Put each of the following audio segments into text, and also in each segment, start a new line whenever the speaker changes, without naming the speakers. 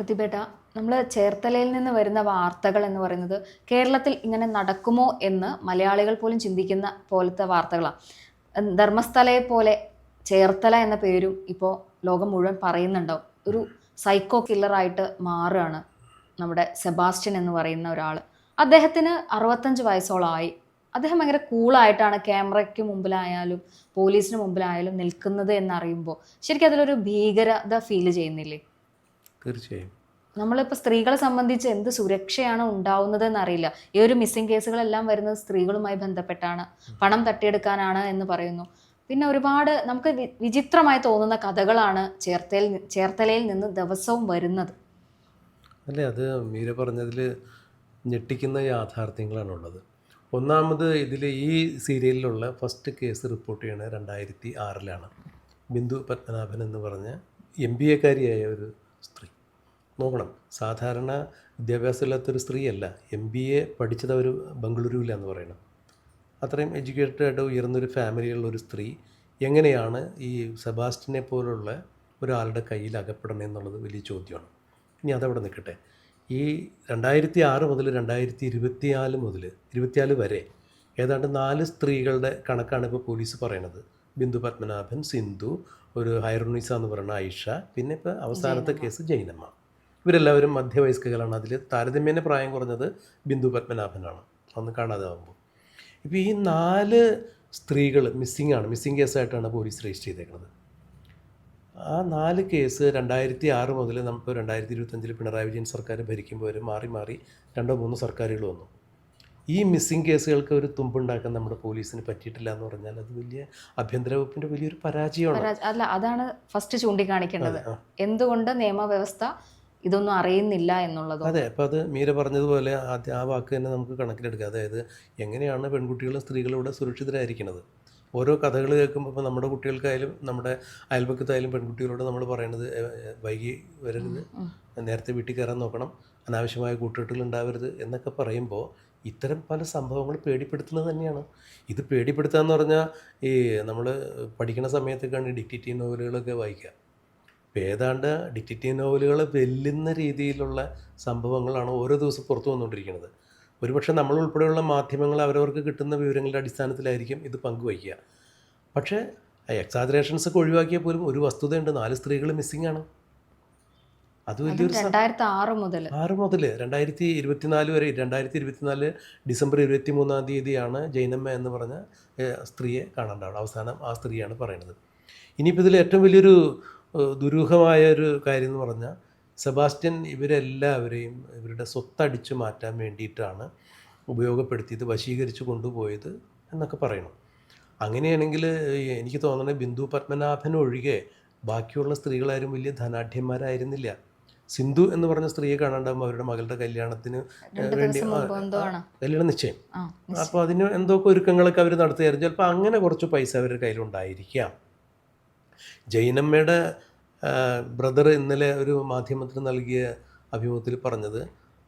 പ്രതിഭേട്ട നമ്മൾ ചേർത്തലയിൽ നിന്ന് വരുന്ന വാർത്തകൾ എന്ന് പറയുന്നത് കേരളത്തിൽ ഇങ്ങനെ നടക്കുമോ എന്ന് മലയാളികൾ പോലും ചിന്തിക്കുന്ന പോലത്തെ വാർത്തകളാണ് ധർമ്മസ്ഥലയെ പോലെ ചേർത്തല എന്ന പേരും ഇപ്പോൾ ലോകം മുഴുവൻ പറയുന്നുണ്ടാവും. ഒരു സൈക്കോ കില്ലറായിട്ട് മാറുകയാണ് നമ്മുടെ സെബാസ്റ്റ്യൻ എന്ന് പറയുന്ന ഒരാൾ അദ്ദേഹത്തിന് അറുപത്തഞ്ച് വയസ്സോളമായി അദ്ദേഹം ഭയങ്കര കൂളായിട്ടാണ് ക്യാമറയ്ക്ക് മുമ്പിലായാലും പോലീസിന് മുമ്പിലായാലും നിൽക്കുന്നത് എന്നറിയുമ്പോൾ ശരിക്കും അതിലൊരു ഭീകരത ഫീൽ ചെയ്യുന്നില്ലേ?
തീർച്ചയായും.
നമ്മളിപ്പോൾ സ്ത്രീകളെ സംബന്ധിച്ച് എന്ത് സുരക്ഷയാണ് ഉണ്ടാവുന്നത് എന്നറിയില്ല ഈ ഒരു മിസ്സിംഗ് കേസുകളെല്ലാം വരുന്നത് സ്ത്രീകളുമായി ബന്ധപ്പെട്ടാണ്. പണം തട്ടിയെടുക്കാനാണ് എന്ന് പറയുന്നു. പിന്നെ ഒരുപാട് നമുക്ക് വിചിത്രമായി തോന്നുന്ന കഥകളാണ് ചേർത്തലയിൽ ചേർത്തലയിൽ നിന്ന് ദിവസവും വരുന്നത്.
അല്ലേ? അത് മീര പറഞ്ഞതിൽ ഞെട്ടിക്കുന്ന യാഥാർത്ഥ്യങ്ങളാണ് ഉള്ളത് ഒന്നാമത് ഇതിൽ ഈ സീരിയലിലുള്ള ഫസ്റ്റ് കേസ് റിപ്പോർട്ട് ചെയ്യണത് രണ്ടായിരത്തി ആറിലാണ്. ബിന്ദു പത്മനാഭൻ എന്ന് പറഞ്ഞ എം ബി എക്കാരിയായ ഒരു സ്ത്രീ. നോക്കണം. സാധാരണ വിദ്യാഭ്യാസമില്ലാത്തൊരു സ്ത്രീയല്ല. എം ബി എ പഠിച്ചത് അവർ ബംഗളൂരുവിലാന്ന് പറയണം. അത്രയും എഡ്യൂക്കേറ്റഡ് ആയിട്ട് ഉയർന്നൊരു ഫാമിലിയുള്ള ഒരു സ്ത്രീ എങ്ങനെയാണ് ഈ സെബാസ്റ്റിനെ പോലുള്ള ഒരാളുടെ കയ്യിൽ അകപ്പെടണം എന്നുള്ളത് വലിയ ചോദ്യമാണ്. ഇനി അതവിടെ നിൽക്കട്ടെ. ഈ രണ്ടായിരത്തി ആറ് മുതൽ രണ്ടായിരത്തി ഇരുപത്തിനാല് മുതൽ ഇരുപത്തിനാല് വരെ ഏതാണ്ട് നാല് സ്ത്രീകളുടെ കണക്കാണ് ഇപ്പോൾ പോലീസ് പറയണത് ബിന്ദു പത്മനാഭൻ സിന്ധു ഒരു ഹൈറുനിസ എന്ന് പറയുന്ന ഐഷ പിന്നെ ഇപ്പോൾ അവസാനത്തെ കേസ് ജൈനമ്മ. ഇവരെല്ലാവരും മധ്യവയസ്കകളാണ് അതിൽ താരതമ്യേന പ്രായം കുറഞ്ഞത് ബിന്ദു പത്മനാഭനാണ്. അന്ന് കാണാതാവുമ്പോൾ ഇപ്പോൾ ഈ നാല് സ്ത്രീകൾ മിസ്സിംഗ് ആണ്. മിസ്സിംഗ് കേസായിട്ടാണ് പോലീസ് രജിസ്റ്റർ ചെയ്തേക്കുന്നത് ആ നാല് കേസ് രണ്ടായിരത്തി ആറ് മുതൽ നമുക്ക് രണ്ടായിരത്തി ഇരുപത്തഞ്ചിൽ പിണറായി വിജയൻ സർക്കാർ ഭരിക്കുമ്പോൾ വരെ മാറി മാറി രണ്ടോ മൂന്നോ സർക്കാരുകൾ വന്നു. ഈ മിസ്സിംഗ് കേസുകൾക്ക് ഒരു തുമ്പുണ്ടാക്കാൻ നമ്മുടെ പോലീസിന് പറ്റിയിട്ടില്ല എന്ന് പറഞ്ഞാൽ അത് വലിയ ആഭ്യന്തര വകുപ്പിന്റെ വലിയൊരു പരാജയമാണ്.
അല്ല അതാണ് ഫസ്റ്റ് ചൂണ്ടിക്കാണിക്കേണ്ടത്. എന്തുകൊണ്ട് നിയമവ്യവസ്ഥ ഇതൊന്നും അറിയുന്നില്ല എന്നുള്ളത്.
അതെ അപ്പോൾ അത് മീര പറഞ്ഞതുപോലെ ആദ്യം ആ വാക്ക് തന്നെ നമുക്ക് കണക്കിലെടുക്കുക അതായത് എങ്ങനെയാണ് പെൺകുട്ടികളും സ്ത്രീകളും ഇവിടെ സുരക്ഷിതരായിരിക്കുന്നത്? ഓരോ കഥകൾ കേൾക്കുമ്പോൾ ഇപ്പോൾ നമ്മുടെ കുട്ടികൾക്കായാലും നമ്മുടെ അയൽപക്കത്തായാലും പെൺകുട്ടികളോട് നമ്മൾ പറയുന്നത് "എ, എ, വൈകി വരരുത്. നേരത്തെ വീട്ടിൽ കയറാൻ നോക്കണം. അനാവശ്യമായ കൂട്ടുകെട്ടുകൾ ഉണ്ടാവരുത് എന്നൊക്കെ പറയുമ്പോൾ ഇത്തരം പല സംഭവങ്ങൾ പേടിപ്പെടുത്തുന്നത് തന്നെയാണ്. ഇത് പേടിപ്പെടുത്തുക എന്ന് പറഞ്ഞാൽ ഈ നമ്മൾ പഠിക്കുന്ന സമയത്തൊക്കെയാണ് ഡിക്റ്റേറ്റീവ് നോവലുകളൊക്കെ വായിക്കുക. ഇപ്പോൾ ഏതാണ്ട് ഡിറ്റക്റ്റീവ് നോവലുകൾ വെല്ലുന്ന രീതിയിലുള്ള സംഭവങ്ങളാണ് ഓരോ ദിവസം പുറത്തു വന്നുകൊണ്ടിരിക്കുന്നത്. ഒരുപക്ഷെ നമ്മൾ ഉൾപ്പെടെയുള്ള മാധ്യമങ്ങൾ അവരവർക്ക് കിട്ടുന്ന വിവരങ്ങളുടെ അടിസ്ഥാനത്തിലായിരിക്കും ഇത് പങ്കുവയ്ക്കുക. പക്ഷേ എക്സാജറേഷൻസ് ഒക്കെ ഒഴിവാക്കിയാൽ പോലും ഒരു വസ്തുതയുണ്ട്. നാല് സ്ത്രീകൾ മിസ്സിംഗ് ആണ്. അത് വലിയൊരു
രണ്ടായിരത്തി ആറ് മുതൽ
ആറ് മുതൽ രണ്ടായിരത്തി ഇരുപത്തിനാല് വരെ രണ്ടായിരത്തി ഇരുപത്തിനാല് ഡിസംബർ ഇരുപത്തി മൂന്നാം തീയതിയാണ് ജൈനമ്മ എന്ന് പറഞ്ഞ സ്ത്രീയെ കാണാണ്ടാവുന്നത് അവസാനം ആ സ്ത്രീയാണ് പറയുന്നത്. ഇനിയിപ്പോൾ ഇതിൽ ഏറ്റവും വലിയൊരു ദുരൂഹമായ ഒരു കാര്യം എന്ന് പറഞ്ഞാൽ സെബാസ്റ്റ്യൻ ഇവരെല്ലാവരെയും ഇവരുടെ സ്വത്തടിച്ചു മാറ്റാൻ വേണ്ടിയിട്ടാണ് ഉപയോഗപ്പെടുത്തിയത് വശീകരിച്ച് കൊണ്ടുപോയത് എന്നൊക്കെ പറയണം. അങ്ങനെയാണെങ്കിൽ എനിക്ക് തോന്നണേ ബിന്ദു പത്മനാഭൻ ഒഴികെ ബാക്കിയുള്ള സ്ത്രീകളാരും വലിയ ധനാഢ്യന്മാരായിരുന്നില്ല. സിന്ധു എന്ന് പറഞ്ഞ സ്ത്രീയെ കാണാണ്ടാകുമ്പോൾ അവരുടെ മകളുടെ കല്യാണത്തിന് വേണ്ടി കല്യാണ നിശ്ചയം. അപ്പോൾ അതിന് എന്തൊക്കെ ഒരുക്കങ്ങളൊക്കെ അവർ നടത്തുകയായിരുന്നു. ചിലപ്പോൾ അങ്ങനെ കുറച്ച് പൈസ അവരുടെ കയ്യിലുണ്ടായിരിക്കാം ജൈനമ്മയുടെ ബ്രദർ ഇന്നലെ ഒരു മാധ്യമത്തിന് നൽകിയ അഭിമുഖത്തിൽ പറഞ്ഞത്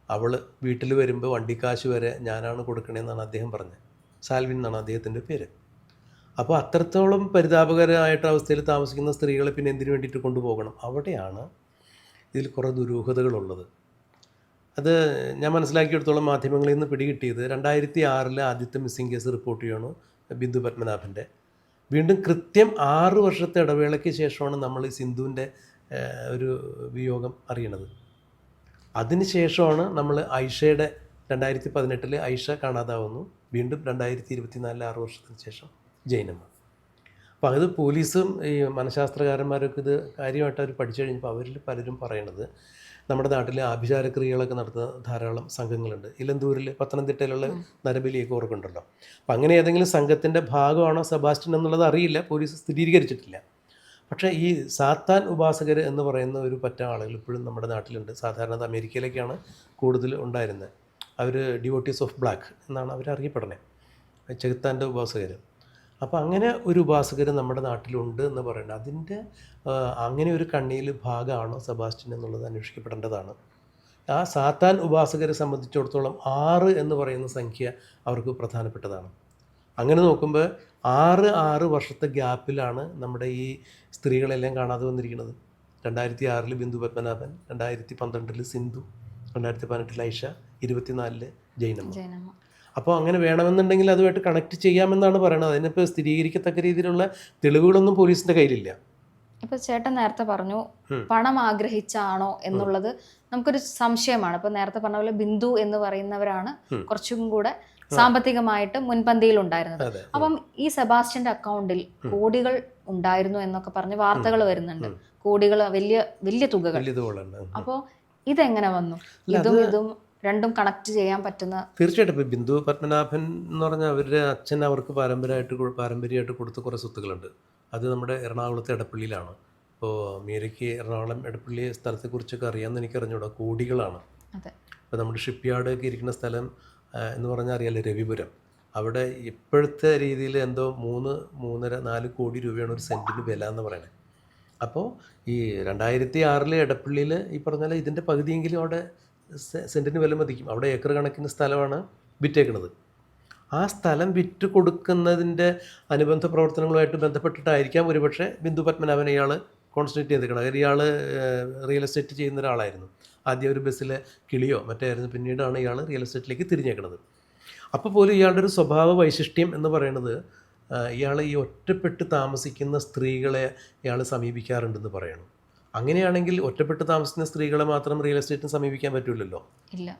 അവൾ വീട്ടിൽ വരുമ്പോൾ വണ്ടിക്കാശ് വരെ ഞാനാണ് കൊടുക്കണേന്നാണ് അദ്ദേഹം പറഞ്ഞത്. സാൽവിൻ എന്നാണ് അദ്ദേഹത്തിന്റെ പേര്. അപ്പോൾ അത്രത്തോളം പരിതാപകരമായിട്ട് അവസ്ഥയിൽ താമസിക്കുന്ന സ്ത്രീകളെ പിന്നെ എന്തിനു വേണ്ടിയിട്ട് കൊണ്ടുപോകണം? അവിടെയാണ് ഇതിൽ കുറേ ദുരൂഹതകളുള്ളത്. അത് ഞാൻ മനസ്സിലാക്കിയെടുത്തോളം മാധ്യമങ്ങളിൽ നിന്ന് പിടികിട്ടിയത് രണ്ടായിരത്തി ആറിലെ ആദ്യത്തെ മിസ്സിംഗ് കേസ് റിപ്പോർട്ട് ചെയ്യണു ബിന്ദു പത്മനാഭന്റെ. വീണ്ടും കൃത്യം ആറ് വർഷത്തെ ഇടവേളയ്ക്ക് ശേഷമാണ് നമ്മൾ ഈ സിന്ധുവിന്റെ ഒരു വിയോഗം അറിയണത്. അതിനുശേഷമാണ് നമ്മൾ ഐഷയുടെ രണ്ടായിരത്തി പതിനെട്ടിൽ ഐഷ കാണാതാവുന്നു. വീണ്ടും രണ്ടായിരത്തി ഇരുപത്തിനാലിൽ ആറ് വർഷത്തിന് ശേഷം ജൈനമ്മ. അപ്പോൾ അത് പോലീസും ഈ മനഃശാസ്ത്രകാരന്മാരൊക്കെ ഇത് കാര്യമായിട്ട് അവർ പഠിച്ചു കഴിഞ്ഞപ്പോൾ അവരിൽ പലരും പറയണത് നമ്മുടെ നാട്ടിലെ ആഭിചാര ക്രിയകളൊക്കെ നടത്തുന്ന ധാരാളം സംഘങ്ങളുണ്ട്. ഇലന്തൂരിൽ പത്തനംതിട്ടയിലുള്ള നരബലിയൊക്കെ ഓർക്കുണ്ടല്ലോ അപ്പം അങ്ങനെ ഏതെങ്കിലും സംഘത്തിന്റെ ഭാഗമാണോ സെബാസ്റ്റ്യൻ എന്നുള്ളത് അറിയില്ല. പോലീസ് സ്ഥിരീകരിച്ചിട്ടില്ല. പക്ഷേ ഈ സാത്താൻ ഉപാസകർ എന്ന് പറയുന്ന ഒരു പറ്റ ആളുകൾ ഇപ്പോഴും നമ്മുടെ നാട്ടിലുണ്ട്. സാധാരണ അത് അമേരിക്കയിലേക്കാണ് കൂടുതൽ ഉണ്ടായിരുന്നത്. അവർ ഡിവോട്ടീസ് ഓഫ് ബ്ലാക്ക് എന്നാണ് അവർ അറിയപ്പെടുന്നത് ചെകുത്താന്റെ ഉപാസകർ അപ്പോൾ അങ്ങനെ ഒരു ഉപാസകർ നമ്മുടെ നാട്ടിലുണ്ട് എന്ന് പറയുന്നത് അതിന്റെ അങ്ങനെ ഒരു കണ്ണിയിൽ ഭാഗമാണോ സെബാസ്റ്റ്യൻ എന്നുള്ളത് അന്വേഷിക്കപ്പെടേണ്ടതാണ്. ആ സാത്താൻ ഉപാസകരെ സംബന്ധിച്ചിടത്തോളം ആറ് എന്ന് പറയുന്ന സംഖ്യ അവർക്ക് പ്രധാനപ്പെട്ടതാണ്. അങ്ങനെ നോക്കുമ്പോൾ ആറ് ആറ് വർഷത്തെ ഗ്യാപ്പിലാണ് നമ്മുടെ ഈ സ്ത്രീകളെല്ലാം കാണാതെ വന്നിരിക്കുന്നത്. രണ്ടായിരത്തി ആറിൽ ബിന്ദു പത്മനാഭൻ രണ്ടായിരത്തി പന്ത്രണ്ടിൽ സിന്ധു രണ്ടായിരത്തി പതിനെട്ടിൽ ഐഷ ഇരുപത്തിനാലിൽ ജൈനമ്മ. അപ്പോൾ അങ്ങനെ വേണമെന്നുണ്ടെങ്കിൽ അതുമായിട്ട് കണക്ട് ചെയ്യാമെന്നാണ് പറയുന്നത് അതിനിപ്പോൾ സ്ഥിരീകരിക്കത്തക്ക രീതിയിലുള്ള തെളിവുകളൊന്നും പോലീസിന്റെ കയ്യിലില്ല.
ഇപ്പൊ ചേട്ടൻ നേരത്തെ പറഞ്ഞു പണം ആഗ്രഹിച്ചാണോ എന്നുള്ളത് നമുക്കൊരു സംശയമാണ്. ഇപ്പൊ നേരത്തെ പറഞ്ഞ പോലെ ബിന്ദു എന്ന് പറയുന്നവരാണ്. കുറച്ചും കൂടെ സാമ്പത്തികമായിട്ട് മുൻപന്തിയിൽ ഉണ്ടായിരുന്നത്. അപ്പം ഈ സെബാസ്റ്റ്യന്റെ അക്കൗണ്ടിൽ കോടികൾ ഉണ്ടായിരുന്നു എന്നൊക്കെ പറഞ്ഞ് വാർത്തകൾ വരുന്നുണ്ട്. കോടികൾ വലിയ വലിയ തുകകൾ. അപ്പോൾ ഇതെങ്ങനെ വന്നു? ഇതും ഇതും രണ്ടും കണക്ട് ചെയ്യാൻ പറ്റുന്ന
തീർച്ചയായിട്ടും. ഇപ്പം ബിന്ദു പത്മനാഭൻ എന്ന് പറഞ്ഞാൽ അവരുടെ അച്ഛൻ അവർക്ക് പാരമ്പര്യമായിട്ട് പാരമ്പര്യമായിട്ട് കൊടുത്ത കുറേ സ്വത്തുക്കളുണ്ട് അത് നമ്മുടെ എറണാകുളത്തെ എടപ്പള്ളിയിലാണ്. ഇപ്പോൾ മീരയ്ക്ക് എറണാകുളം എടപ്പള്ളി സ്ഥലത്തെക്കുറിച്ചൊക്കെ അറിയാമെന്ന് എനിക്ക് അറിഞ്ഞൂടാ കോടികളാണ്.
അതെ.
ഇപ്പോൾ നമ്മുടെ ഷിപ്പ് യാർഡ് ഒക്കെ ഇരിക്കുന്ന സ്ഥലം എന്ന് പറഞ്ഞാൽ അറിയാലോ രവിപുരം. അവിടെ ഇപ്പോഴത്തെ രീതിയിൽ എന്തോ മൂന്ന് മൂന്നര നാല് കോടി രൂപയാണ് ഒരു സെന്റിന് വില എന്ന് പറയുന്നത് അപ്പോൾ ഈ രണ്ടായിരത്തി ആറിലെ എടപ്പള്ളിയിൽ ഈ പറഞ്ഞ പോലെ ഇതിന്റെ പകുതിയെങ്കിലും അവിടെ സെന്റിന് വില മതിക്കും. അവിടെ ഏക്കർ കണക്കിന് സ്ഥലമാണ് വിറ്റേക്കുന്നത് ആ സ്ഥലം വിറ്റ് കൊടുക്കുന്നതിന്റെ അനുബന്ധ പ്രവർത്തനങ്ങളുമായിട്ട് ബന്ധപ്പെട്ടിട്ടായിരിക്കാം ഒരുപക്ഷെ ബിന്ദു പത്മനാഭൻ ഇയാൾ കോൺസെൻട്രേറ്റ് ചെയ്തിരിക്കണം കാര്യം ഇയാൾ റിയൽ എസ്റ്റേറ്റ് ചെയ്യുന്ന ഒരാളായിരുന്നു. ആദ്യം ഒരു ബസ്സിലെ കിളിയോ മറ്റായിരുന്നു പിന്നീടാണ് ഇയാൾ റിയൽ എസ്റ്റേറ്റിലേക്ക് തിരിഞ്ഞേക്കുന്നത് അപ്പോൾ പോലും ഇയാളുടെ ഒരു സ്വഭാവ വൈശിഷ്ട്യം എന്ന് പറയുന്നത് ഇയാൾ ഈ ഒറ്റപ്പെട്ട് താമസിക്കുന്ന സ്ത്രീകളെ ഇയാൾ സമീപിക്കാറുണ്ടെന്ന് പറയണം. അങ്ങനെയാണെങ്കിൽ ഒറ്റപ്പെട്ട് താമസിക്കുന്ന സ്ത്രീകളെ മാത്രം റിയൽ എസ്റ്റേറ്റിന് സമീപിക്കാൻ പറ്റില്ലല്ലോ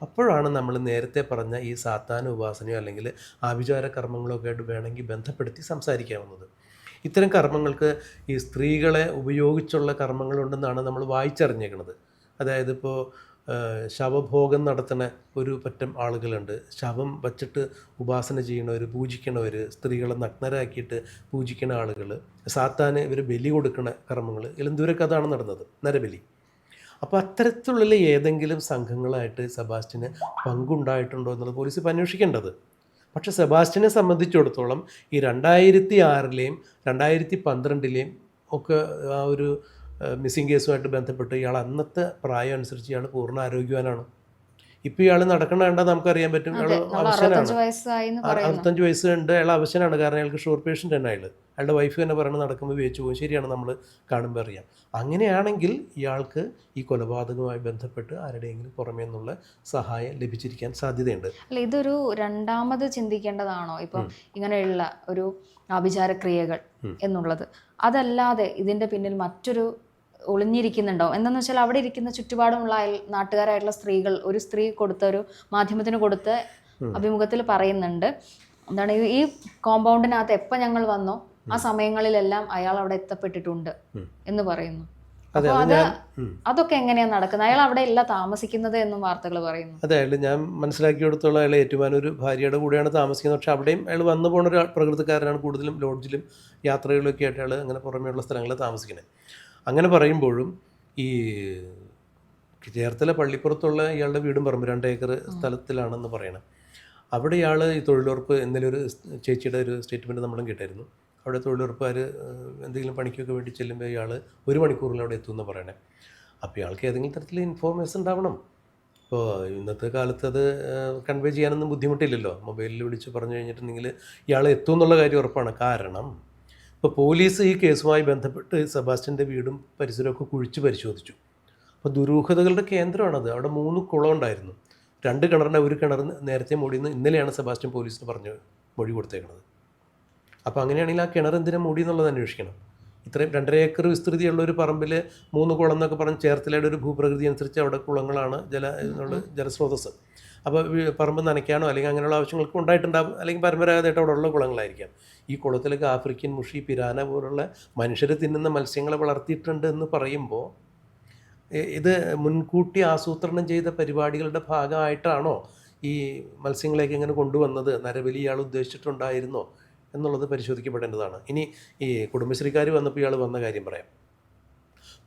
അപ്പോഴാണ് നമ്മൾ നേരത്തെ പറഞ്ഞ ഈ സാത്താന ഉപാസനയോ അല്ലെങ്കിൽ ആഭിചാര കർമ്മങ്ങളോ ഒക്കെ ആയിട്ട് വേണമെങ്കിൽ ബന്ധപ്പെടുത്തി സംസാരിക്കാവുന്നത്. ഇത്തരം കർമ്മങ്ങൾക്ക് ഈ സ്ത്രീകളെ ഉപയോഗിച്ചുള്ള കർമ്മങ്ങളുണ്ടെന്നാണ് നമ്മൾ വായിച്ചറിഞ്ഞേക്കുന്നത് അതായത് ഇപ്പോൾ ശവഭോഗം നടത്തുന്ന ഒരു പറ്റം ആളുകളുണ്ട്. ശവം വച്ചിട്ട് ഉപാസന ചെയ്യണവർ പൂജിക്കണവർ സ്ത്രീകളെ നഗ്നരാക്കിയിട്ട് പൂജിക്കണ ആളുകൾ സാത്താന് ഇവർ ബലി കൊടുക്കുന്ന കർമ്മങ്ങൾ ഇലന്തൂരൊക്കെ അതാണ് നടന്നത് നരബലി. അപ്പോൾ അത്തരത്തിലുള്ള ഏതെങ്കിലും സംഘങ്ങളായിട്ട് സെബാസ്റ്റിന് പങ്കുണ്ടായിട്ടുണ്ടോ എന്നുള്ളത് പോലീസ് ഇപ്പോൾ അന്വേഷിക്കേണ്ടത്. പക്ഷെ സെബാസ്റ്റിനെ സംബന്ധിച്ചിടത്തോളം ഈ രണ്ടായിരത്തി ആറിലെയും രണ്ടായിരത്തി പന്ത്രണ്ടിലെയും ഒക്കെ ആ ഒരു മിസ്സിംഗ് കേസുമായിട്ട് ബന്ധപ്പെട്ട് ഇയാൾ അന്നത്തെ പ്രായം അനുസരിച്ച് ഇയാൾ പൂർണ ആരോഗ്യവാനാണ്. ഇപ്പോൾ ഇയാൾ നടക്കണ കണ്ടാൽ നമുക്കറിയാൻ പറ്റും. ഇയാൾ അവശനാണ്.
അറുപത്തഞ്ച്
വയസ്സ് ഉണ്ട് അയാൾ അവശനാണ്. കാരണം അയാൾക്ക് ഷുഗർ പേഷ്യന്റ് തന്നെ അയാൾ അയാളുടെ വൈഫ് തന്നെ പറയുന്നത് നടക്കുമ്പോൾ വേച്ചു പോകും. ശരിയാണ് നമ്മൾ കാണുമ്പോൾ അറിയാം. അങ്ങനെയാണെങ്കിൽ ഇയാൾക്ക് ഈ കൊലപാതകവുമായി ബന്ധപ്പെട്ട് ആരുടെയെങ്കിലും പുറമേ നിന്നുള്ള സഹായം ലഭിച്ചിരിക്കാൻ സാധ്യതയുണ്ട്.
അല്ല ഇതൊരു രണ്ടാമത് ചിന്തിക്കേണ്ടതാണോ? ഇപ്പം ഇങ്ങനെയുള്ള ഒരു
ആഭിചാരക്രിയകൾ
എന്നുള്ളത്. അതല്ലാതെ ഇതിന്റെ പിന്നിൽ മറ്റൊരു ഒളിഞ്ഞിരിക്കുന്നുണ്ടോ? എന്താണെന്ന് വെച്ചാൽ അവിടെ ഇരിക്കുന്ന ചുറ്റുപാടുമുള്ള അയൽ നാട്ടുകാരായിട്ടുള്ള സ്ത്രീകൾ ഒരു സ്ത്രീ കൊടുത്ത ഒരു മാധ്യമത്തിന് കൊടുത്ത അഭിമുഖത്തിൽ പറയുന്നുണ്ട്. എന്താണ് ഈ- ഈ കോമ്പൗണ്ടിനകത്ത് എപ്പോൾ ഞങ്ങൾ വന്നോ ആ സമയങ്ങളിലെല്ലാം അയാൾ അവിടെ എത്തപ്പെട്ടിട്ടുണ്ട് എന്ന് പറയുന്നു.
അതെ.
അതൊക്കെ എങ്ങനെയാണ് നടക്കുന്നത്? അയാൾ അവിടെ ഇല്ല താമസിക്കുന്നത് എന്നും വാർത്തകൾ പറയുന്നു.
അതെ അയാൾ ഞാൻ മനസ്സിലാക്കിയെടുത്തോളം അയാൾ ഏറ്റുമാനൂർ ഭാര്യയുടെ കൂടെയാണ് താമസിക്കുന്നത്. പക്ഷെ അവിടെയും അയാൾ വന്നു പോകുന്ന ഒരു പ്രകൃതിക്കാരനാണ് കൂടുതലും ലോഡ്ജിലും യാത്രകളിലൊക്കെ ആയിട്ട് അയാൾ അങ്ങനെ പുറമേയുള്ള സ്ഥലങ്ങളിൽ താമസിക്കുന്നത്. അങ്ങനെ പറയുമ്പോഴും ഈ ചേർത്തല പള്ളിപ്പുറത്തുള്ള ഇയാളുടെ വീടും പറമ്പ് രണ്ട് ഏക്കർ സ്ഥലത്തിലാണെന്ന് പറയണം. അവിടെ ഇയാൾ ഈ തൊഴിലുറപ്പ് എന്നൊരു ചേച്ചിയുടെ ഒരു സ്റ്റേറ്റ്മെന്റ് നമ്മളും കേട്ടായിരുന്നു അവിടെ തൊഴിലുറപ്പുകാർ എന്തെങ്കിലും പണിക്കൊക്കെ വേണ്ടി ചെല്ലുമ്പോൾ ഇയാൾ ഒരു മണിക്കൂറിൽ അവിടെ എത്തുമെന്ന് പറയണേ. അപ്പോൾ ഇയാൾക്ക് ഏതെങ്കിലും തരത്തിൽ ഇൻഫോർമേഷൻ ഉണ്ടാവണം. ഇപ്പോൾ ഇന്നത്തെ കാലത്ത് അത് കൺവേ ചെയ്യാനൊന്നും ബുദ്ധിമുട്ടില്ലല്ലോ. മൊബൈലിൽ വിളിച്ച് പറഞ്ഞു കഴിഞ്ഞിട്ടുണ്ടെങ്കിൽ ഇയാൾ എത്തും എന്നുള്ള കാര്യം ഉറപ്പാണ്. കാരണം ഇപ്പോൾ പോലീസ് ഈ കേസുമായി ബന്ധപ്പെട്ട് സെബാസ്റ്റ്യന്റെ വീടും പരിസരമൊക്കെ കുഴിച്ച് പരിശോധിച്ചു. അപ്പോൾ ദുരൂഹതകളുടെ കേന്ദ്രമാണത് അവിടെ മൂന്ന് കുളം ഉണ്ടായിരുന്നു. രണ്ട് കിണറിന്റെ ഒരു കിണർ നേരത്തെ മൂടിയെന്ന് ഇന്നലെയാണ് സെബാസ്റ്റ്യൻ പോലീസിന് പറഞ്ഞ് മൊഴി കൊടുത്തേക്കുന്നത് അപ്പോൾ അങ്ങനെയാണെങ്കിൽ ആ കിണർ എന്തിനാ മൂടി എന്നുള്ളത് അന്വേഷിക്കണം. ഇത്രയും രണ്ടര ഏക്കർ വിസ്തൃതിയുള്ള ഒരു പറമ്പിൽ മൂന്ന് കുളം എന്നൊക്കെ പറഞ്ഞ് ചേർത്തലയുടെ ഒരു ഭൂപ്രകൃതി അനുസരിച്ച് അവിടെ കുളങ്ങളാണ് ജല എന്നുള്ള ജലസ്രോതസ്സ്. അപ്പോൾ പറമ്പ് നനയ്ക്കാനോ അല്ലെങ്കിൽ അങ്ങനെയുള്ള ആവശ്യങ്ങൾക്ക് ഉണ്ടായിട്ടുണ്ടാകും അല്ലെങ്കിൽ പരമ്പരാഗതമായിട്ട് അവിടെയുള്ള കുളങ്ങളായിരിക്കാം. ഈ കുളത്തിലൊക്കെ ആഫ്രിക്കൻ മുഷി പിരാന പോലുള്ള മനുഷ്യർ തിന്നുന്ന മത്സ്യങ്ങളെ വളർത്തിയിട്ടുണ്ട് എന്ന് പറയുമ്പോൾ ഇത് മുൻകൂട്ടി ആസൂത്രണം ചെയ്ത പരിപാടികളുടെ ഭാഗമായിട്ടാണോ ഈ മത്സ്യങ്ങളെയൊക്കെ ഇങ്ങനെ കൊണ്ടുവന്നത്? നരബലി ഇയാൾ ഉദ്ദേശിച്ചിട്ടുണ്ടായിരുന്നോ? എന്നുള്ളത് പരിശോധിക്കപ്പെടേണ്ടതാണ്. ഇനി ഈ കുടുംബശ്രീക്കാർ വന്നപ്പോൾ ഇയാൾ വന്ന കാര്യം പറയാം.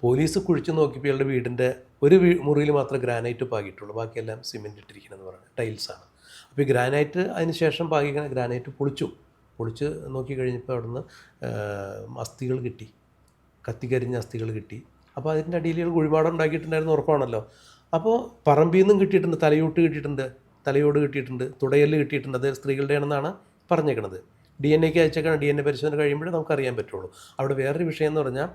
പോലീസ് കുഴിച്ചു നോക്കിയപ്പോൾ ഇയാളുടെ വീടിന്റെ ഒരു മുറിയിൽ മാത്രം ഗ്രാനൈറ്റ് പാകിയിട്ടുള്ളൂ. ബാക്കിയെല്ലാം സിമെന്റ് ഇട്ടിരിക്കണമെന്ന് പറയുന്നത് ടൈൽസാണ് അപ്പോൾ ഈ ഗ്രാനൈറ്റ് അതിന് ശേഷം പാകിക്കണ ഗ്രാനൈറ്റ് പൊളിച്ചു. പൊളിച്ച് നോക്കി കഴിഞ്ഞപ്പോൾ അവിടുന്ന് അസ്ഥികൾ കിട്ടി. കത്തിക്കരിഞ്ഞ അസ്ഥികൾ കിട്ടി. അപ്പോൾ അതിന്റെ അടിയിൽ ഇയാൾ ഉണ്ടാക്കിയിട്ടുണ്ടായിരുന്നു ഉറപ്പാണല്ലോ. അപ്പോൾ പറമ്പിൽ നിന്നും കിട്ടിയിട്ടുണ്ട് തലയോട്ട് കിട്ടിയിട്ടുണ്ട് തലയോട് കിട്ടിയിട്ടുണ്ട് തുടയൽ കിട്ടിയിട്ടുണ്ട്. അത് സ്ത്രീകളുടെ ആണെന്നാണ് പറഞ്ഞേക്കണത്. ഡി എൻ എക്ക് അയച്ചേക്കാണ് ഡി എൻ എ പരിശോധന കഴിയുമ്പോഴേ നമുക്കറിയാൻ പറ്റുള്ളൂ. അവിടെ വേറൊരു വിഷയം എന്ന് പറഞ്ഞാൽ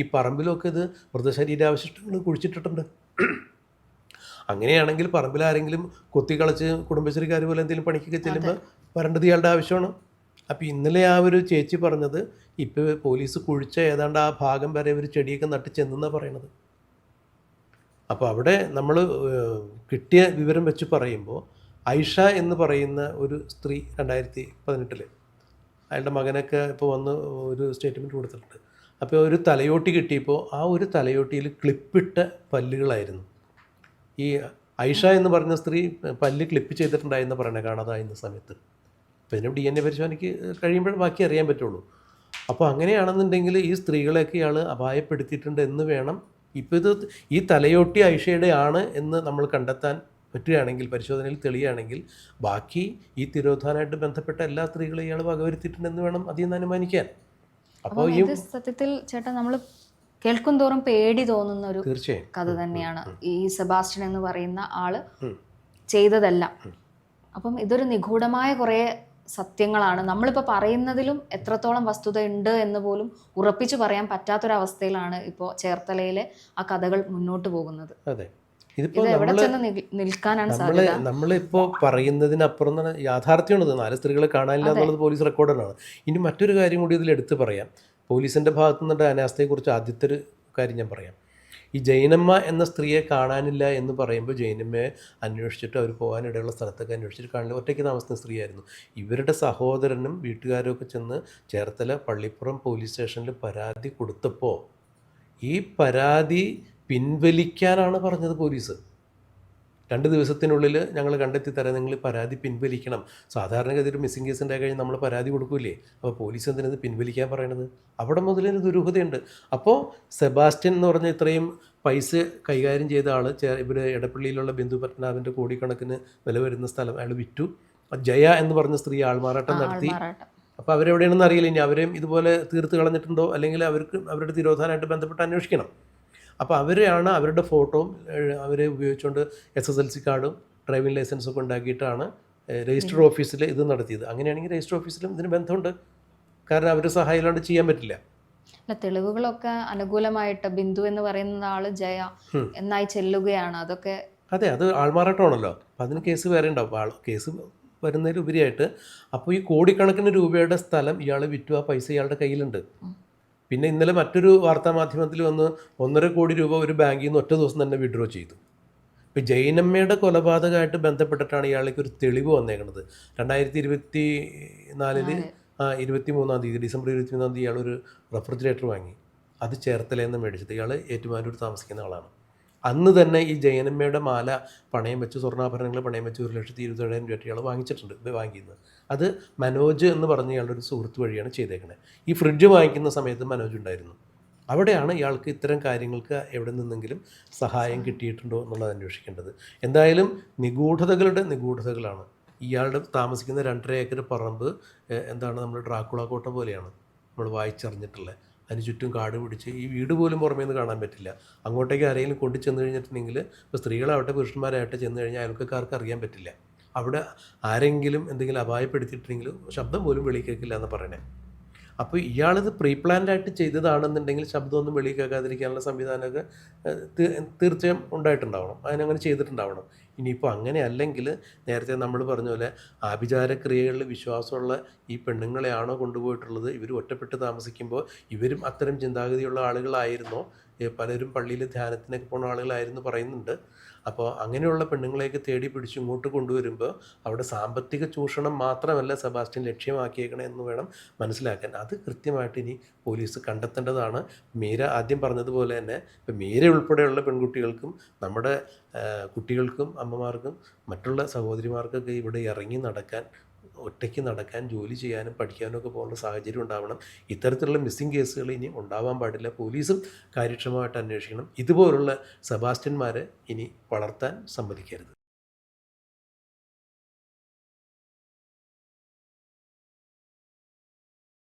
ഈ പറമ്പിലൊക്കെ ഇത് മൃതശരീരാവശിഷ്ടങ്ങൾ കുഴിച്ചിട്ടിട്ടുണ്ട്. അങ്ങനെയാണെങ്കിൽ പറമ്പിൽ ആരെങ്കിലും കൊത്തിക്കളച്ച് കുടുംബശ്രീക്കാർ പോലെ എന്തെങ്കിലും പണിക്കൊക്കെ ചെല്ലുമ്പോൾ വരേണ്ടത് ഇയാളുടെ ആവശ്യമാണ്. അപ്പോൾ ഇന്നലെ ആ ഒരു ചേച്ചി പറഞ്ഞത് ഇപ്പോൾ പോലീസ് കുഴിച്ച ഏതാണ്ട് ആ ഭാഗം വരെ ഒരു ചെടിയൊക്കെ നട്ട് ചെന്നെന്നാണ് പറയണത്. അപ്പോൾ അവിടെ നമ്മൾ കിട്ടിയ വിവരം വെച്ച് പറയുമ്പോൾ ഐഷ എന്ന് പറയുന്ന ഒരു സ്ത്രീ രണ്ടായിരത്തി പതിനെട്ടിൽ അയാളുടെ മകനൊക്കെ ഇപ്പോൾ വന്ന് ഒരു സ്റ്റേറ്റ്മെന്റ് കൊടുത്തിട്ടുണ്ട്. അപ്പോൾ ഒരു തലയോട്ടി കിട്ടിയപ്പോൾ ആ ഒരു തലയോട്ടിയിൽ ക്ലിപ്പിട്ട പല്ലുകളായിരുന്നു. ഈ ഐഷ എന്ന് പറഞ്ഞ സ്ത്രീ പല്ല് ക്ലിപ്പ് ചെയ്തിട്ടുണ്ടായെന്ന് പറയണേ കാണാതായിരുന്ന സമയത്ത്. പിന്നെ ഡി എൻ എ പരിശോധനയ്ക്ക് കഴിയുമ്പോൾ ബാക്കി അറിയാൻ പറ്റുള്ളൂ. അപ്പോൾ അങ്ങനെയാണെന്നുണ്ടെങ്കിൽ ഈ സ്ത്രീകളെയൊക്കെ ഇയാൾ അപായപ്പെടുത്തിയിട്ടുണ്ട് എന്ന് വേണം. ഇപ്പോൾ ഇത് ഈ തലയോട്ടി ഐഷയുടെ ആണ് എന്ന് നമ്മൾ കണ്ടെത്താൻ പറ്റുകയാണെങ്കിൽ പരിശോധനയിൽ തെളിയുകയാണെങ്കിൽ ബാക്കി ഈ തിരോധാനമായിട്ട് ബന്ധപ്പെട്ട എല്ലാ സ്ത്രീകളെയും ഇയാൾ വകവരുത്തിയിട്ടുണ്ടെന്ന് വേണം അതിൽ നിന്ന് അനുമാനിക്കാൻ അപ്പോൾ ഈ
സത്യത്തിൽ ചേട്ടാ നമ്മൾ കേൾക്കും തോറും പേടി തോന്നുന്ന ഒരു കഥ തന്നെയാണ്. ഈ സെബാസ്റ്റ്യൻ എന്ന് പറയുന്ന ആൾ
ചെയ്തതെല്ലാം.
ചെയ്തതല്ല അപ്പം ഇതൊരു നിഗൂഢമായ കുറേ സത്യങ്ങളാണ്. നമ്മളിപ്പോൾ പറയുന്നതിലും എത്രത്തോളം വസ്തുത ഉണ്ട് എന്ന് പോലും ഉറപ്പിച്ചു പറയാൻ പറ്റാത്തൊരവസ്ഥയിലാണ് ഇപ്പോൾ ചേർത്തലയിലെ ആ കഥകൾ മുന്നോട്ട് പോകുന്നത്.
അതെ. ഇതിപ്പോൾ
ഇത് എവിടെ
നമ്മൾ
നിൽക്കാനാണ് നമ്മൾ
നമ്മളിപ്പോ പറയുന്നതിനപ്പുറം തന്നെ യാഥാർത്ഥ്യമാണത്. നാല് സ്ത്രീകളെ കാണാനില്ല എന്നുള്ളത് പോലീസ് റെക്കോർഡാണ് ഇനി മറ്റൊരു കാര്യം കൂടി ഇതിൽ എടുത്തു പറയാം. പോലീസിന്റെ ഭാഗത്തു നിന്നുള്ള അനാസ്ഥയെക്കുറിച്ച് ആദ്യത്തെ ഒരു കാര്യം ഞാൻ പറയാം. ഈ ജൈനമ്മ എന്ന സ്ത്രീയെ കാണാനില്ല എന്ന് പറയുമ്പോൾ ജൈനമ്മയെ അന്വേഷിച്ചിട്ട് അവർ പോകാനിടയുള്ള സ്ഥലത്തൊക്കെ അന്വേഷിച്ചിട്ട് കാണില്ല ഒറ്റയ്ക്ക് താമസിക്കുന്ന സ്ത്രീയായിരുന്നു. ഇവരുടെ സഹോദരനും വീട്ടുകാരും ഒക്കെ ചെന്ന് ചേർത്തല പള്ളിപ്പുറം പോലീസ് സ്റ്റേഷനിൽ പരാതി കൊടുത്തപ്പോൾ ഈ പരാതി പിൻവലിക്കാനാണ് പറഞ്ഞത് പോലീസ്. രണ്ട് ദിവസത്തിനുള്ളിൽ ഞങ്ങൾ കണ്ടെത്തി തരാം നിങ്ങൾ പരാതി പിൻവലിക്കണം. സാധാരണഗതിയിൽ മിസ്സിംഗ് കേസ് ഉണ്ടായി കഴിഞ്ഞാൽ നമ്മൾ പരാതി കൊടുക്കൂലേ അപ്പോൾ പോലീസ് എന്തിനത് പിൻവലിക്കാൻ പറയണത്? അവിടെ മുതലൊരു ദുരൂഹതയുണ്ട്. അപ്പോൾ സെബാസ്റ്റ്യൻ എന്ന് പറഞ്ഞ ഇത്രയും പൈസ കൈകാര്യം ചെയ്ത ആൾ ഇവിടെ ഇടപ്പള്ളിയിലുള്ള ബിന്ദു പത്മനാഭന്റെ കോടിക്കണക്കിന് വില വരുന്ന സ്ഥലം അയാൾ വിറ്റു. ജയ എന്ന് പറഞ്ഞ സ്ത്രീ ആൾമാറാട്ടം നടത്തി. അപ്പോൾ അവരെവിടെയാണെന്ന് അറിയില്ല. ഇനി അവരെയും ഇതുപോലെ തീർത്ത് കളഞ്ഞിട്ടുണ്ടോ? അല്ലെങ്കിൽ അവർക്ക് അവരുടെ തിരോധാനമായിട്ട് ബന്ധപ്പെട്ട് അന്വേഷിക്കണം. അപ്പോൾ അവരെയാണ് അവരുടെ ഫോട്ടോയും അവർ അവരെ ഉപയോഗിച്ചുകൊണ്ട് എസ് എസ് എൽ സി കാർഡും ഡ്രൈവിംഗ് ലൈസൻസും ഒക്കെ ഉണ്ടാക്കിയിട്ടാണ് രജിസ്റ്റർ ഓഫീസിൽ ഇത് നടത്തിയത്. അങ്ങനെയാണെങ്കിൽ രജിസ്റ്റർ ഓഫീസിലും ഇതിന് ബന്ധമുണ്ട്. കാരണം അവരുടെ സഹായം ഇല്ലാണ്ട് ചെയ്യാൻ പറ്റില്ല.
അല്ല തെളിവുകളൊക്കെ അനുകൂലമായിട്ട് ബിന്ദു എന്ന് പറയുന്ന ആൾ ജയ എന്നായി ചെല്ലുകയാണ്. അതൊക്കെ
അതെ അത് ആൾമാറാട്ടമാണല്ലോ. അപ്പം അതിന് കേസ് വേറെ ഉണ്ടാവും. ആൾ കേസ് വരുന്നതിലുപരിയായിട്ട് അപ്പോൾ ഈ കോടിക്കണക്കിന് രൂപയുടെ സ്ഥലം ഇയാൾ വിറ്റു. ആ പൈസ ഇയാളുടെ കയ്യിലുണ്ട്. പിന്നെ ഇന്നലെ മറ്റൊരു വാർത്താ മാധ്യമത്തിൽ വന്ന് ഒന്നര കോടി രൂപ ഒരു ബാങ്കിൽ നിന്ന് ഒറ്റ ദിവസം തന്നെ വിഡ്രോ ചെയ്തു. ഇപ്പം ജൈനമ്മയുടെ കൊലപാതകമായിട്ട് ബന്ധപ്പെട്ടിട്ടാണ് ഇയാളേക്ക് ഒരു തെളിവ് വന്നേക്കുന്നത് രണ്ടായിരത്തി ഇരുപത്തി നാലിൽ ആ ഇരുപത്തി മൂന്നാം തീയതി ഡിസംബർ ഇരുപത്തി മൂന്നാം തീയതി ഇയാളൊരു റെഫ്രിജറേറ്റർ വാങ്ങി. അത് ചേർത്തലയിൽ നിന്ന് മേടിച്ചത്. ഇയാൾ ഏറ്റുമാനൂർ താമസിക്കുന്ന ആളാണ്. അന്ന് തന്നെ ഈ ജയനമ്മയുടെ മാല പണയം വെച്ച് സ്വർണാഭരണങ്ങൾ പണയം വെച്ച് ഒരു ലക്ഷത്തി ഇരുപത്തേഴായിരം രൂപ ഇയാൾ വാങ്ങിച്ചിട്ടുണ്ട് വാങ്ങിയിരുന്നത്. അത് മനോജ് എന്ന് പറഞ്ഞ ഇയാളുടെ ഒരു സുഹൃത്ത് വഴിയാണ് ചെയ്തേക്കുന്നത് ഈ ഫ്രിഡ്ജ് വാങ്ങിക്കുന്ന സമയത്ത് മനോജ് ഉണ്ടായിരുന്നു. അവിടെയാണ് ഇയാൾക്ക് ഇത്തരം കാര്യങ്ങൾക്ക് എവിടെ നിന്നെങ്കിലും സഹായം കിട്ടിയിട്ടുണ്ടോ എന്നുള്ളത് അന്വേഷിക്കേണ്ടത്. എന്തായാലും നിഗൂഢതകളുടെ നിഗൂഢതകളാണ്. ഇയാളുടെ താമസിക്കുന്ന രണ്ടര ഏക്കർ പറമ്പ് എന്താണ് നമ്മുടെ ഡ്രാക്കുള കോട്ട പോലെയാണ് നമ്മൾ വായിച്ചറിഞ്ഞിട്ടുള്ളത്. അതിന് ചുറ്റും കാട് പിടിച്ച് ഈ വീട് പോലും പുറമേ നിന്ന് കാണാൻ പറ്റില്ല. അങ്ങോട്ടേക്ക് ആരെങ്കിലും കൊണ്ടു ചെന്ന് കഴിഞ്ഞിട്ടുണ്ടെങ്കിൽ ഇപ്പോൾ സ്ത്രീകളാവട്ടെ പുരുഷന്മാരായിട്ട് ചെന്ന് കഴിഞ്ഞാൽ അയൽക്കാർക്ക് അറിയാൻ പറ്റില്ല. അവിടെ ആരെങ്കിലും എന്തെങ്കിലും അപായപ്പെടുത്തിയിട്ടുണ്ടെങ്കിൽ ശബ്ദം പോലും വെളി കേൾക്കില്ല എന്ന് പറയണേ അപ്പോൾ ഇയാളിത് പ്രീ പ്ലാൻഡ് ആയിട്ട് ചെയ്തതാണെന്നുണ്ടെങ്കിൽ ശബ്ദമൊന്നും വെളിയിൽ കേൾക്കാതിരിക്കാനുള്ള സംവിധാനമൊക്കെ തീർച്ചയായും ഉണ്ടായിട്ടുണ്ടാവണം. അതിനങ്ങനെ ചെയ്തിട്ടുണ്ടാവണം. ഇനിയിപ്പോൾ അങ്ങനെ അല്ലെങ്കിൽ നേരത്തെ നമ്മൾ പറഞ്ഞ പോലെ ആഭിചാരക്രിയകളിൽ വിശ്വാസമുള്ള ഈ പെണ്ണുങ്ങളെയാണോ കൊണ്ടുപോയിട്ടുള്ളത്? ഇവർ ഒറ്റപ്പെട്ട് താമസിക്കുമ്പോൾ ഇവരും അത്തരം ചിന്താഗതിയുള്ള ആളുകളായിരുന്നോ? പലരും പള്ളിയിൽ ധ്യാനത്തിനൊക്കെ പോകുന്ന ആളുകളായിരുന്നു പറയുന്നുണ്ട്. അപ്പോൾ അങ്ങനെയുള്ള പെണ്ണുങ്ങളെയൊക്കെ തേടി പിടിച്ച് ഇങ്ങോട്ട് കൊണ്ടുവരുമ്പോൾ അവിടെ സാമ്പത്തിക ചൂഷണം മാത്രമല്ല സെബാസ്റ്റ്യൻ ലക്ഷ്യമാക്കിയേക്കണേ എന്ന് വേണം മനസ്സിലാക്കാൻ. അത് കൃത്യമായിട്ട് ഇനി പോലീസ് കണ്ടെത്തേണ്ടതാണ്. മീര ആദ്യം പറഞ്ഞതുപോലെ തന്നെ ഇപ്പം മീര ഉൾപ്പെടെയുള്ള പെൺകുട്ടികൾക്കും നമ്മുടെ കുട്ടികൾക്കും അമ്മമാർക്കും മറ്റുള്ള സഹോദരിമാർക്കൊക്കെ ഇവിടെ ഇറങ്ങി നടക്കാൻ ഒറ്റയ്ക്ക് നടക്കാൻ ജോലി ചെയ്യാനും പഠിക്കാനും ഒക്കെ പോകുന്ന സാഹചര്യം ഉണ്ടാവണം. ഇത്തരത്തിലുള്ള മിസ്സിംഗ് കേസുകൾ ഇനി ഉണ്ടാവാൻ പാടില്ല. പോലീസും കാര്യക്ഷമമായിട്ട് അന്വേഷിക്കണം. ഇതുപോലുള്ള സെബാസ്റ്റ്യന്മാരെ ഇനി വളർത്താൻ സമ്മതിക്കരുത്.